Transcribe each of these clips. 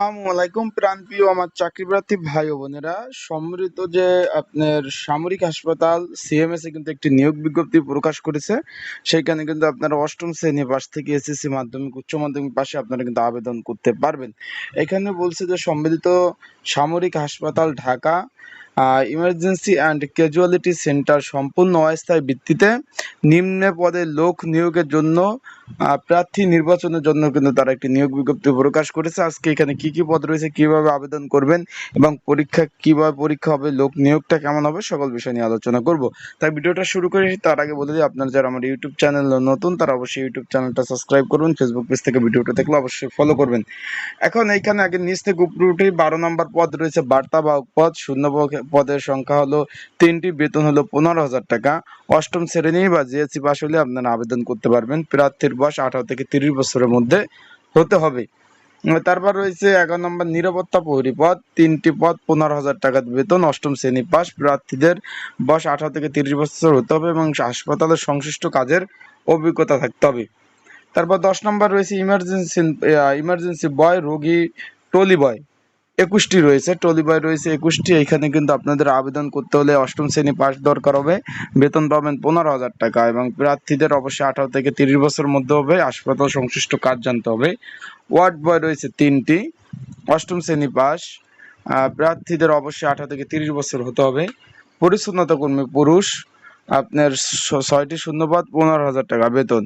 আলাইকুম প্রাণপ্রিয় আমার চাকরিপ্রার্থী ভাই ও বোনেরা। সম্মিলিত যে আপনার সামরিক হাসপাতাল সিএমএস এ কিন্তু একটি নিয়োগ বিজ্ঞপ্তি প্রকাশ করেছে। সেইখানে কিন্তু আপনারা অষ্টম শ্রেণি পাশ থেকে এসএসসি মাধ্যমিক, উচ্চ মাধ্যমিক পাশে আপনারা কিন্তু আবেদন করতে পারবেন। এখানে বলছে যে সম্মিলিত সামরিক হাসপাতাল Dhaka emergency and casualty centre সম্পূর্ণ অস্থায়ী ভিত্তিতে নিম্ন পদে লোক নিয়োগের জন্য প্রার্থী নির্বাচনের জন্য কিন্তু তারা একটি নিয়োগ বিজ্ঞপ্তি প্রকাশ করেছে। আজকে এখানে কি কি পদ রয়েছে, কীভাবে আবেদন করবেন এবং পরীক্ষা, কীভাবে পরীক্ষা হবে, লোক নিয়োগটা কেমন হবে, সকল বিষয় নিয়ে আলোচনা করব। তাই ভিডিওটা শুরু করে, তার আগে বলে দিই, আপনারা যারা আমার ইউটিউব চ্যানেল নতুন, তারা অবশ্যই ইউটিউব চ্যানেলটা সাবস্ক্রাইব করবেন ফেসবুক পেজ থেকে ভিডিওটা দেখলে অবশ্যই ফলো করবেন। এখন এইখানে আগে নিচ থেকে উপরে উঠে বারো নম্বর পদ রয়েছে, বার্তাবাহক পদ। শূন্য পদের সংখ্যা হলো তিনটি, বেতন হলো পনেরো হাজার টাকা। অষ্টম শ্রেণি বা জিএসসি পাস হলে আপনারা আবেদন করতে পারবেন। প্রার্থীর বয়স আঠারো থেকে তিরিশ বছরের মধ্যে হতে হবে। তারপর রয়েছে এগারো নম্বর নিরাপত্তা প্রহরী পদ। তিনটি পদ, পনেরো হাজার টাকা বেতন, অষ্টম শ্রেণি পাস প্রার্থীদের বয়স আঠারো থেকে তিরিশ বছর হতে হবে এবং হাসপাতালের সংশ্লিষ্ট কাজের অভিজ্ঞতা থাকতে হবে। তারপর দশ নম্বর রয়েছে ইমার্জেন্সি ইমার্জেন্সি বয় রোগী, টলি বয় একুশটি রয়েছে টলি বয় রয়েছে একুশটি। এখানে কিন্তু আপনাদের আবেদন করতে হলে অষ্টম শ্রেণি পাস দরকার হবে। বেতন পাবেন পনেরো হাজার টাকা এবং প্রার্থীদের অবশ্যই আঠারো থেকে তিরিশ বছর মধ্যে হবে। হাসপাতাল সংশ্লিষ্ট কাজ জানতে হবে। ওয়ার্ড বয় রয়েছে তিনটি, অষ্টম শ্রেণি পাস। প্রার্থীদের অবশ্যই আঠারো থেকে তিরিশ বছর হতে হবে। পরিচ্ছন্নতা কর্মী পুরুষ, আপনার ছয়টি শূন্যপদ, পনেরো হাজার টাকা বেতন।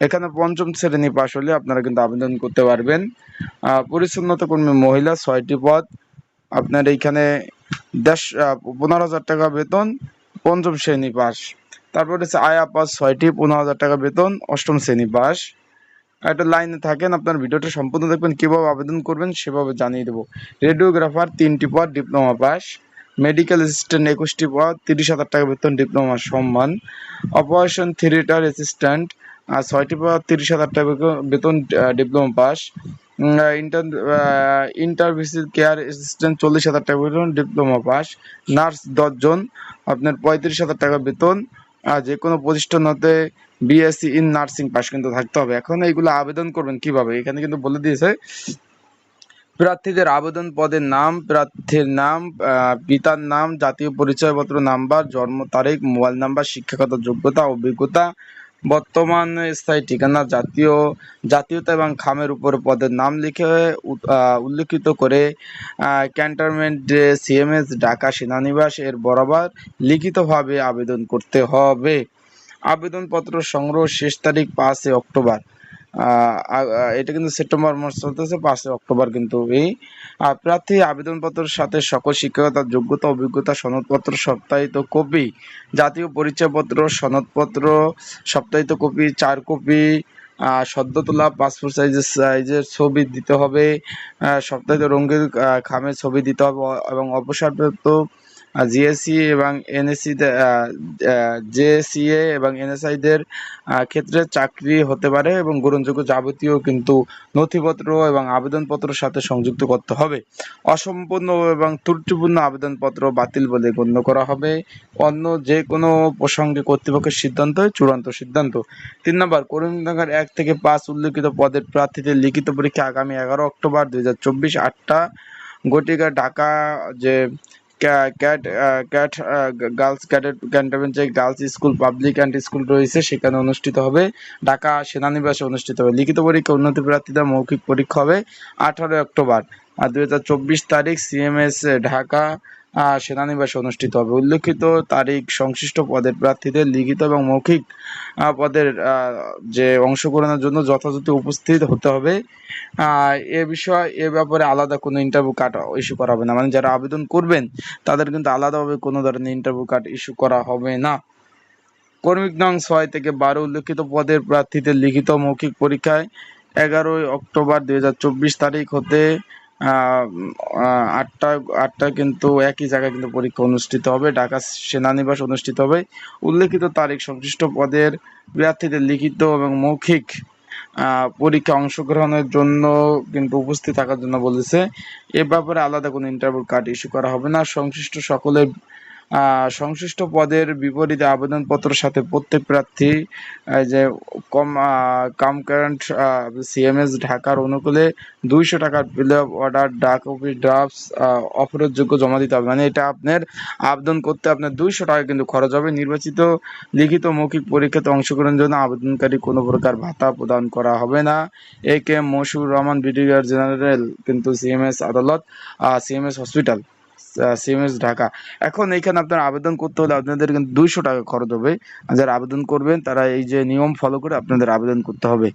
এখানে পঞ্চম শ্রেণি পাশ হলে আপনারা কিন্তু আবেদন করতে পারবেন। পরিচ্ছন্নতা কর্মী মহিলা ছয়টি পদ। আপনার এইখানে দেশ পনেরো হাজার টাকা বেতন, পঞ্চম শ্রেণি পাস তারপর হচ্ছে আয়া পাস ছয়টি, পনেরো হাজার টাকা বেতন, অষ্টম শ্রেণি পাস একটা লাইনে থাকেন, আপনার ভিডিওটা সম্পূর্ণ দেখবেন, কীভাবে আবেদন করবেন সেভাবে জানিয়ে দেবো। রেডিওগ্রাফার তিনটি পদ, ডিপ্লোমা পাস মেডিকেল অ্যাসিস্ট্যান্ট একুশটি পদ, তিরিশ হাজার টাকা বেতন, ডিপ্লোমা সম্মান। অপারেশন থিয়েটার অ্যাসিস্ট্যান্ট ছয়টি পদ তিরিশ হাজার টাকা বেতন- diploma pass inter intensive care assistant চল্লিশ হাজার টাকা বেতন ডিপ্লোমা পাস নার্স দশজন, আপনার পঁয়ত্রিশ হাজার টাকা বেতন। আর যে কোনো প্রতিষ্ঠান হতে বিএসসি ইন নার্সিং পাস কিন্তু থাকতে হবে। এখন এইগুলো আবেদন করবেন কীভাবে? এখানে কিন্তু বলে দিয়েছে, প্রার্থীদের আবেদন পদের নাম, প্রার্থীর নাম পিতার নাম, জাতীয় পরিচয়পত্র নাম্বার, জন্ম তারিখ, মোবাইল নাম্বার, শিক্ষাগত যোগ্যতা, অভিজ্ঞতা বর্তমান স্থায়ী ঠিকানা জাতীয়, জাতীয়তা এবং খামের উপর পদের নাম লিখে উল্লিখিত করে ক্যান্টনমেন্ট সিএমএস ঢাকা সেনানিবাস এর বরাবর লিখিতভাবে আবেদন করতে হবে। আবেদনপত্র সংগ্রহ শেষ তারিখ পাঁচই অক্টোবর। এটা কিন্তু সেপ্টেম্বর মাস চলতেছে পাঁচই অক্টোবর কিন্তু এই প্রার্থী আবেদনপত্রের সাথে সকল শিক্ষকতা যোগ্যতা অভিজ্ঞতা সনদপত্র সপ্তাহিত কপি জাতীয় পরিচয়পত্র সনদপত্র সপ্তাহিত কপি চার কপি সদ্য তোলা পাসপোর্ট সাইজের সাইজের ছবি দিতে হবে সপ্তাহিত আহ, খামের ছবি দিতে হবে এবং অপসারপ্রাপ্ত জিএসসি এবং এনএসসি জেএসিএ এবং এনএসআইদের ক্ষেত্রে চাকরি হতে পারে এবং গ্রহণযোগ্য যাবতীয় কিন্তু নথিপত্র এবং আবেদনপত্রের সাথে সংযুক্ত করতে হবে। অসম্পূর্ণ এবং ত্রুটিপূর্ণ আবেদনপত্র বাতিল বলে গণ্য করা হবে। অন্য যে কোনো প্রসঙ্গে কর্তৃপক্ষের সিদ্ধান্ত, চূড়ান্ত সিদ্ধান্ত। তিন নম্বর, করিমনগর এক থেকে পাঁচ উল্লেখিত পদের প্রার্থীদের লিখিত পরীক্ষা আগামী এগারো অক্টোবর দুই হাজার চব্বিশ আটটা। গটিকা, ঢাকা যে cat cat girls cadet cantonment যে girls school public and school রয়েছে, সেখানে অনুষ্ঠিত হবে। ঢাকা সেনানিবাসে অনুষ্ঠিত হবে। লিখিত পরীক্ষা উন্নতি প্রার্থীদের মৌখিক পরীক্ষা হবে আঠারোই অক্টোবর। আর দুই হাজার চব্বিশ তারিখ সিএমএস ঢাকা সেনানিবাসে অনুষ্ঠিত হবে। উল্লেখিত তারিখ সংশ্লিষ্ট পদের প্রার্থীদের লিখিত এবং মৌখিক পদের যে অংশগ্রহণের জন্য যথাযথ উপস্থিত হতে হবে। এ বিষয়ে, এ ব্যাপারে আলাদা কোনো ইন্টারভিউ কার্ড ইস্যু করা হবে না। মানে যারা আবেদন করবেন, তাদের কিন্তু আলাদাভাবে কোনো ধরনের ইন্টারভিউ কার্ড ইস্যু করা হবে না। কর্মিক নং ছয় থেকে বারো উল্লেখিত পদের প্রার্থীদের লিখিত মৌখিক পরীক্ষায় এগারোই অক্টোবর দুই হাজার চব্বিশ তারিখ হতে আটটা আটটা কিন্তু একই জায়গায় কিন্তু পরীক্ষা অনুষ্ঠিত হবে। ঢাকা সেনানিবাস অনুষ্ঠিত হবে। উল্লেখিত তারিখ, সংশ্লিষ্ট পদের প্রার্থীদের লিখিত এবং মৌখিক পরীক্ষা অংশগ্রহণের জন্য কিন্তু উপস্থিত থাকার জন্য বলেছে। এ ব্যাপারে আলাদা কোনো ইন্টারভিউ কার্ড ইস্যু করা হবে না। সংশ্লিষ্ট সকলের সংশ্লিষ্ট পদের বিপরীতে আবেদনপত্রের সাথে প্রত্যেক প্রার্থী যে কম কাম কারেন্ট সিএমএস ঢাকার অনুকূলে দুইশো টাকার বিল অর্ডার, ডাক অফিস ড্রাফটস অফারের যোগ্য জমা দিতে হবে। মানে এটা আপনার আবেদন করতে আপনার দুইশো টাকা কিন্তু খরচ হবে। নির্বাচিত, লিখিত মৌখিক পরীক্ষাতে অংশগ্রহণের জন্য আবেদনকারী কোনো প্রকার ভাতা প্রদান করা হবে না। A K M Mashiur Rahman brigadier general, কিন্তু সিএমএস আদালত সিএমএস হসপিটাল। সিএমএস ঢাকা। এখন এখানে আপনার আবেদন করতে হলে আপনাদের কিন্তু দুইশো টাকা খরচ হবে। যারা আবেদন করবেন, তারা এই যে নিয়ম ফলো করে আপনাদের আবেদন করতে হবে।